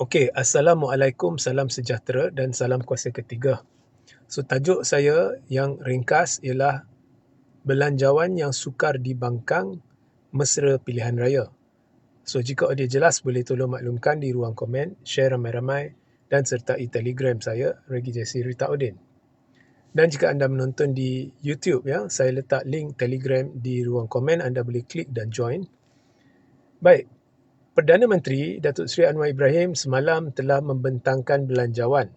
Okey, Assalamualaikum, salam sejahtera dan salam kuasa ketiga. So, tajuk saya yang ringkas ialah Belanjawan yang sukar dibangkang mesra pilihan raya. So, jika audio jelas, boleh tolong maklumkan di ruang komen, share ramai-ramai dan sertai telegram saya, Regi Jesse Rita Odin. Dan jika anda menonton di YouTube, ya, saya letak link telegram di ruang komen, anda boleh klik dan join. Baik, Perdana Menteri Datuk Seri Anwar Ibrahim semalam telah membentangkan belanjawan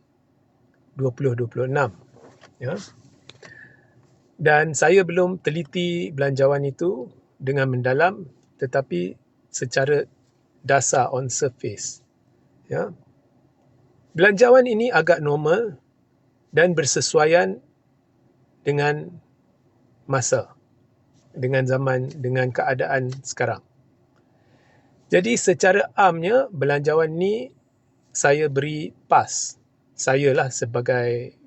2026. Ya. Dan saya belum teliti belanjawan itu dengan mendalam tetapi secara dasar on surface. Ya. Belanjawan ini agak normal dan bersesuaian dengan masa, dengan zaman, dengan keadaan sekarang. Jadi secara amnya belanjawan ni saya beri pas. Saya lah sebagai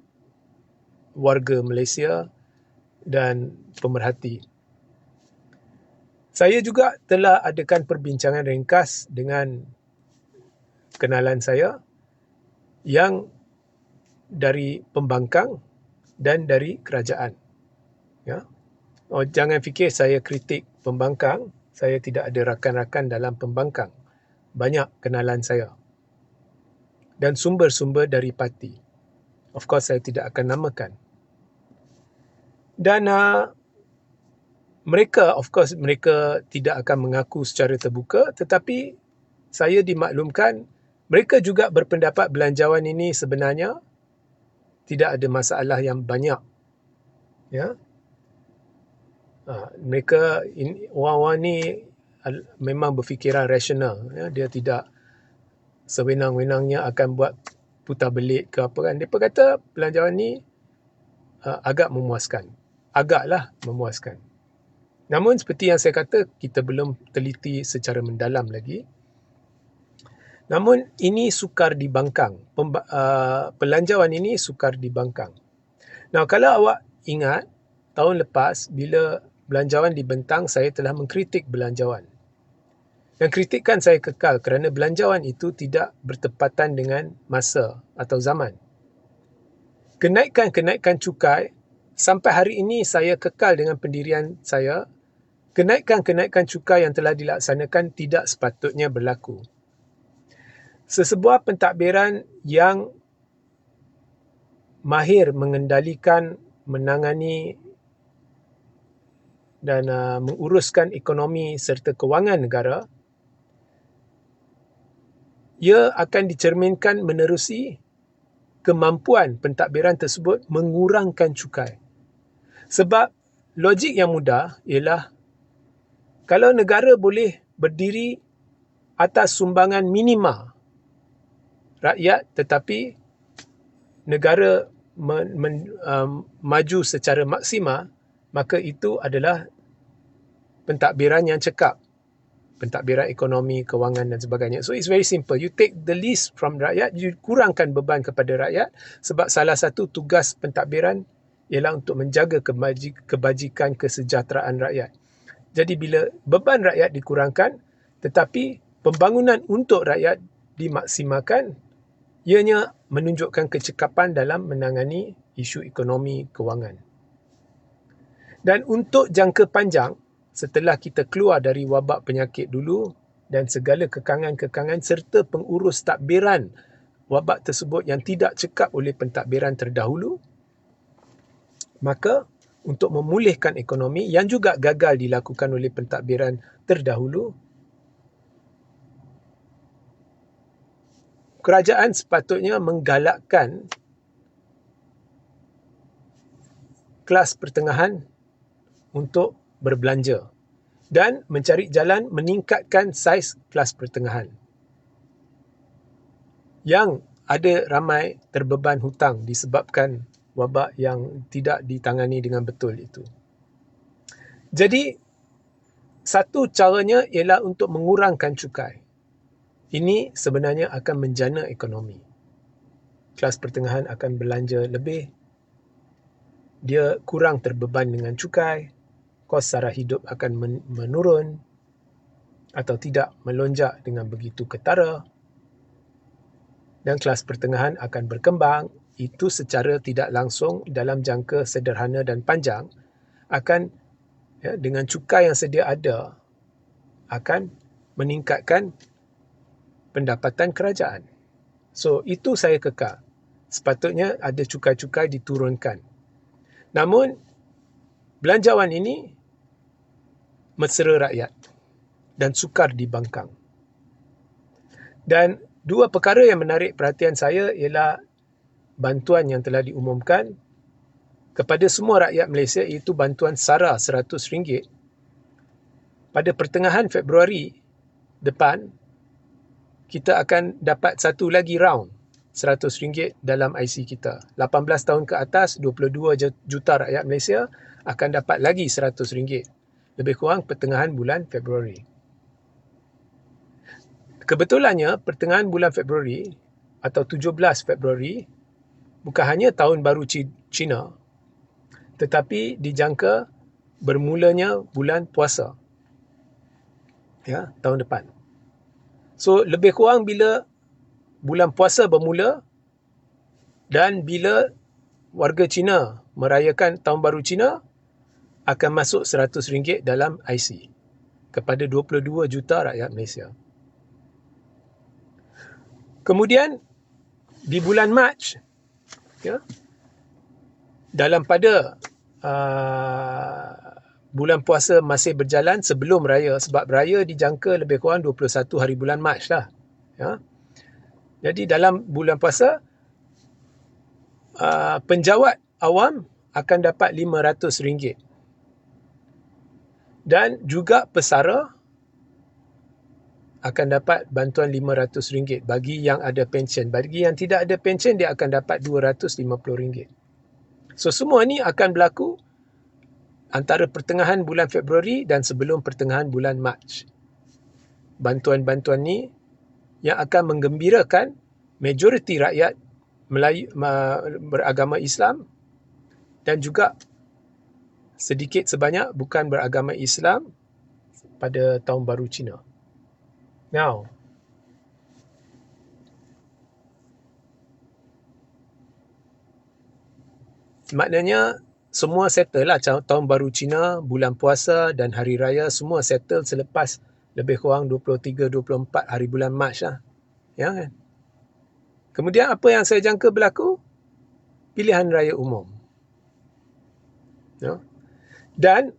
warga Malaysia dan pemerhati. Saya juga telah adakan perbincangan ringkas dengan kenalan saya yang dari pembangkang dan dari kerajaan. Ya. Oh, jangan fikir saya kritik pembangkang, saya tidak ada rakan-rakan dalam pembangkang. Banyak kenalan saya. Dan sumber-sumber dari parti. Of course saya tidak akan namakan. Dan uh, mereka, of course, mereka tidak akan mengaku secara terbuka, tetapi saya dimaklumkan mereka juga berpendapat belanjawan ini sebenarnya tidak ada masalah yang banyak. Ya. Ha, mereka orang-orang ni memang berfikiran rasional. Ya. Dia tidak sewenang-wenangnya akan buat putar belik ke apa kan. Dia kata belanjawan ni uh, agak memuaskan agaklah memuaskan. Namun seperti yang saya kata, kita belum teliti secara mendalam lagi. Namun ini sukar dibangkang. Pemba- uh, pelanjawan ini sukar dibangkang. Nah, kalau awak ingat, tahun lepas bila belanjawan dibentang, saya telah mengkritik belanjawan. Dan kritikan saya kekal kerana belanjawan itu tidak bertepatan dengan masa atau zaman. Kenaikan-kenaikan cukai sampai hari ini saya kekal dengan pendirian saya, kenaikan-kenaikan cukai yang telah dilaksanakan tidak sepatutnya berlaku. Sesebuah pentadbiran yang mahir mengendalikan, menangani dan uh, menguruskan ekonomi serta kewangan negara, ia akan dicerminkan menerusi kemampuan pentadbiran tersebut mengurangkan cukai. Sebab logik yang mudah ialah kalau negara boleh berdiri atas sumbangan minima rakyat tetapi negara men, men, um, maju secara maksima maka itu adalah pentadbiran yang cekap pentadbiran ekonomi, kewangan dan sebagainya. So it's very simple. You take the least from rakyat, you kurangkan beban kepada rakyat sebab salah satu tugas pentadbiran ialah untuk menjaga kebajikan kesejahteraan rakyat. Jadi bila beban rakyat dikurangkan tetapi pembangunan untuk rakyat dimaksimalkan, ianya menunjukkan kecekapan dalam menangani isu ekonomi kewangan. Dan untuk jangka panjang, setelah kita keluar dari wabak penyakit dulu dan segala kekangan-kekangan serta pengurus takbiran wabak tersebut yang tidak cekap oleh pentadbiran terdahulu, Maka untuk memulihkan ekonomi yang juga gagal dilakukan oleh pentadbiran terdahulu, kerajaan sepatutnya menggalakkan kelas pertengahan untuk berbelanja dan mencari jalan meningkatkan saiz kelas pertengahan yang ada ramai terbeban hutang disebabkan wabak yang tidak ditangani dengan betul itu. Jadi, satu caranya ialah untuk mengurangkan cukai. Ini sebenarnya akan menjana ekonomi. Kelas pertengahan akan belanja lebih. Dia kurang terbeban dengan cukai. Kos sara hidup akan menurun atau tidak melonjak dengan begitu ketara. dan kelas pertengahan akan berkembang itu secara tidak langsung dalam jangka sederhana dan panjang akan ya, dengan cukai yang sedia ada akan meningkatkan pendapatan kerajaan. So itu saya kekal. Sepatutnya ada cukai-cukai diturunkan. Namun belanjawan ini mesra rakyat dan sukar dibangkang. Dan dua perkara yang menarik perhatian saya ialah bantuan yang telah diumumkan kepada semua rakyat Malaysia iaitu bantuan SARA RM100 pada pertengahan Februari depan kita akan dapat satu lagi round RM100 dalam IC kita. 18 tahun ke atas 22 juta rakyat Malaysia akan dapat lagi RM100 lebih kurang pertengahan bulan Februari. Kebetulannya pertengahan bulan Februari atau 17 Februari bukan hanya tahun baru Cina tetapi dijangka bermulanya bulan puasa. Ya, tahun depan. So lebih kurang bila bulan puasa bermula dan bila warga Cina merayakan tahun baru Cina akan masuk RM100 dalam IC kepada 22 juta rakyat Malaysia. Kemudian di bulan Mac ya dalam pada uh, bulan puasa masih berjalan sebelum raya sebab raya dijangka lebih kurang 21 hari bulan Mac lah ya jadi dalam bulan puasa uh, penjawat awam akan dapat RM500 dan juga pesara akan dapat bantuan RM500 bagi yang ada pensyen. Bagi yang tidak ada pensyen, dia akan dapat RM250. So, semua ini akan berlaku antara pertengahan bulan Februari dan sebelum pertengahan bulan Mac. Bantuan-bantuan ini yang akan menggembirakan majoriti rakyat Melayu, beragama Islam dan juga sedikit sebanyak bukan beragama Islam pada tahun baru Cina. Now, maknanya semua settle lah tahun baru Cina, bulan puasa dan hari raya semua settle selepas lebih kurang 23-24 hari bulan Mac lah. Ya kan? Kemudian apa yang saya jangka berlaku? Pilihan raya umum. Ya? Dan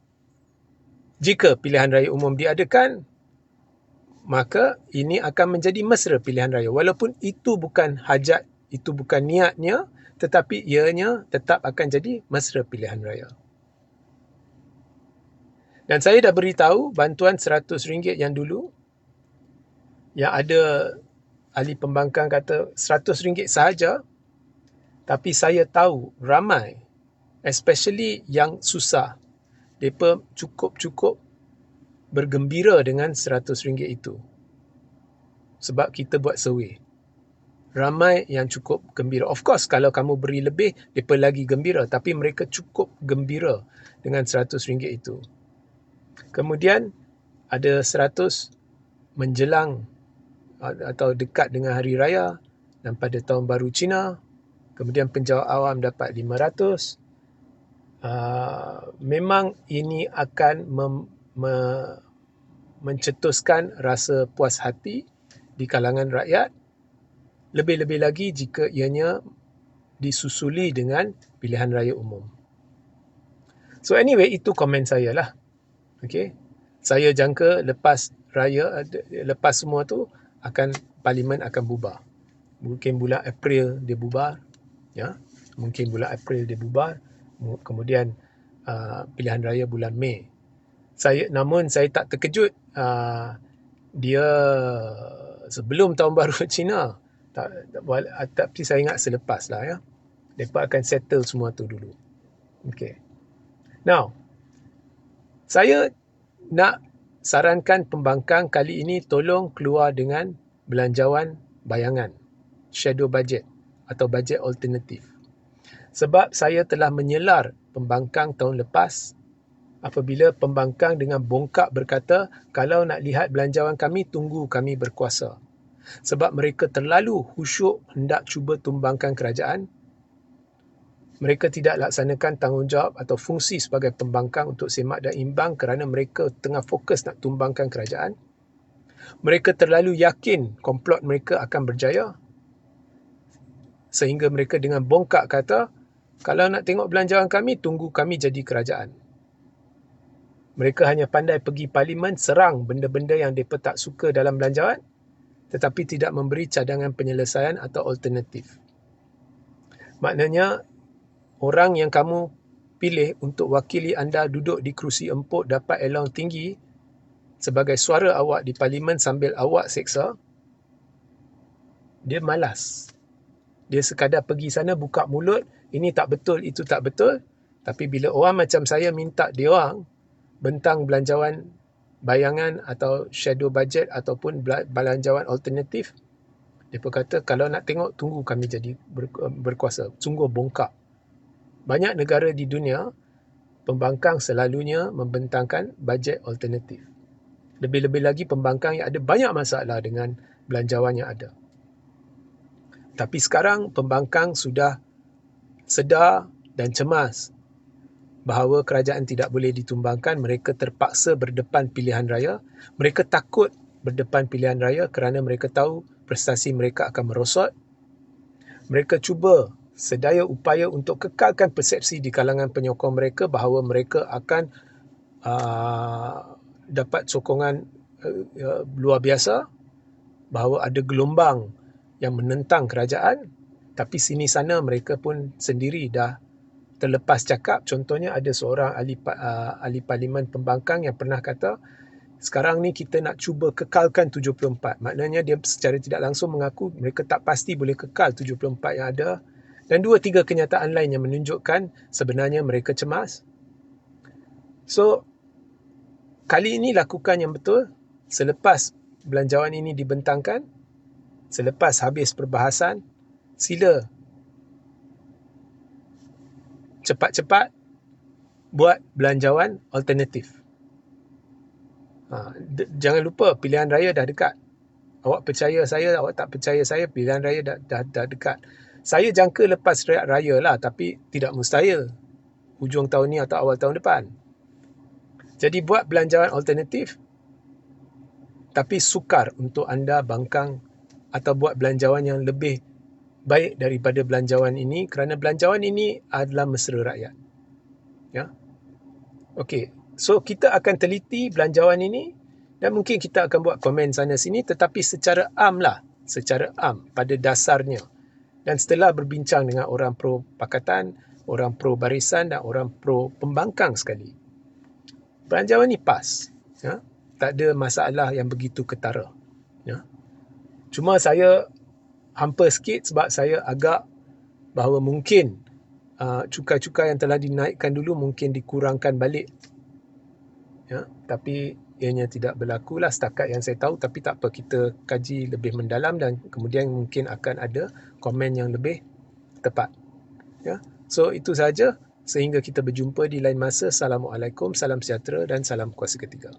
jika pilihan raya umum diadakan, maka ini akan menjadi mesra pilihan raya. Walaupun itu bukan hajat, itu bukan niatnya, tetapi ianya tetap akan jadi mesra pilihan raya. Dan saya dah beritahu bantuan RM100 yang dulu, yang ada ahli pembangkang kata RM100 sahaja, tapi saya tahu ramai, especially yang susah, mereka cukup-cukup bergembira dengan RM100 itu. Sebab kita buat survey. Ramai yang cukup gembira. Of course, kalau kamu beri lebih, mereka lagi gembira. Tapi mereka cukup gembira dengan RM100 itu. Kemudian, ada 100 menjelang atau dekat dengan hari raya dan pada tahun baru Cina. Kemudian penjawat awam dapat 500. Ah, memang ini akan mem, me, mencetuskan rasa puas hati di kalangan rakyat lebih-lebih lagi jika ianya disusuli dengan pilihan raya umum. So anyway itu komen saya lah. Okay. Saya jangka lepas raya lepas semua tu akan parlimen akan bubar. Mungkin bulan April dia bubar, ya. Mungkin bulan April dia bubar kemudian uh, pilihan raya bulan Mei. Saya namun saya tak terkejut uh, dia sebelum tahun baru Cina. Tak, tak, tapi saya ingat selepas lah ya. Mereka akan settle semua tu dulu. Okay. Now, saya nak sarankan pembangkang kali ini tolong keluar dengan belanjawan bayangan. Shadow budget atau budget alternatif sebab saya telah menyelar pembangkang tahun lepas apabila pembangkang dengan bongkak berkata kalau nak lihat belanjawan kami tunggu kami berkuasa sebab mereka terlalu khusyuk hendak cuba tumbangkan kerajaan. Mereka tidak laksanakan tanggungjawab atau fungsi sebagai pembangkang untuk semak dan imbang kerana mereka tengah fokus nak tumbangkan kerajaan. Mereka terlalu yakin komplot mereka akan berjaya sehingga mereka dengan bongkak kata, kalau nak tengok belanjawan kami, tunggu kami jadi kerajaan. Mereka hanya pandai pergi parlimen serang benda-benda yang mereka tak suka dalam belanjawan tetapi tidak memberi cadangan penyelesaian atau alternatif. Maknanya, orang yang kamu pilih untuk wakili anda duduk di kerusi empuk dapat elong tinggi sebagai suara awak di parlimen sambil awak seksa, dia malas. Dia sekadar pergi sana buka mulut, ini tak betul, itu tak betul. Tapi bila orang macam saya minta dia orang bentang belanjawan bayangan atau shadow budget ataupun belanjawan alternatif dia kata kalau nak tengok tunggu kami jadi berkuasa. Sungguh bongkak. Banyak negara di dunia pembangkang selalunya membentangkan bajet alternatif. Lebih-lebih lagi pembangkang yang ada banyak masalah dengan belanjawan yang ada. Tapi sekarang pembangkang sudah sedar dan cemas bahawa kerajaan tidak boleh ditumbangkan, mereka terpaksa berdepan pilihan raya. Mereka takut berdepan pilihan raya kerana mereka tahu prestasi mereka akan merosot. Mereka cuba sedaya upaya untuk kekalkan persepsi di kalangan penyokong mereka bahawa mereka akan uh, dapat sokongan uh, uh, luar biasa, bahawa ada gelombang yang menentang kerajaan, tapi sini sana mereka pun sendiri dah terlepas cakap. Contohnya ada seorang ahli uh, ahli parlimen pembangkang yang pernah kata sekarang ni kita nak cuba kekalkan 74 maknanya dia secara tidak langsung mengaku mereka tak pasti boleh kekal 74 yang ada. Dan dua tiga kenyataan lain yang menunjukkan sebenarnya mereka cemas. So kali ini lakukan yang betul. Selepas belanjawan ini dibentangkan selepas habis perbahasan sila cepat-cepat buat belanjawan alternatif. Ha, jangan lupa pilihan raya dah dekat. Awak percaya saya, awak tak percaya saya, pilihan raya dah, dah, dah dekat. Saya jangka lepas raya, raya lah tapi tidak mustahil. Hujung tahun ni atau awal tahun depan. Jadi buat belanjawan alternatif tapi sukar untuk anda bangkang atau buat belanjawan yang lebih baik daripada belanjawan ini kerana belanjawan ini adalah mesra rakyat. Ya. Okey. So kita akan teliti belanjawan ini dan mungkin kita akan buat komen sana sini tetapi secara am lah, secara am pada dasarnya. Dan setelah berbincang dengan orang pro pakatan, orang pro barisan dan orang pro pembangkang sekali. Belanjawan ini pas. Ya. Tak ada masalah yang begitu ketara. Ya. Cuma saya hampa sikit sebab saya agak bahawa mungkin uh, cukai-cukai yang telah dinaikkan dulu mungkin dikurangkan balik. Ya, tapi ianya tidak berlaku lah setakat yang saya tahu tapi tak apa kita kaji lebih mendalam dan kemudian mungkin akan ada komen yang lebih tepat. Ya. So itu saja sehingga kita berjumpa di lain masa. Assalamualaikum, salam sejahtera dan salam kuasa ketiga.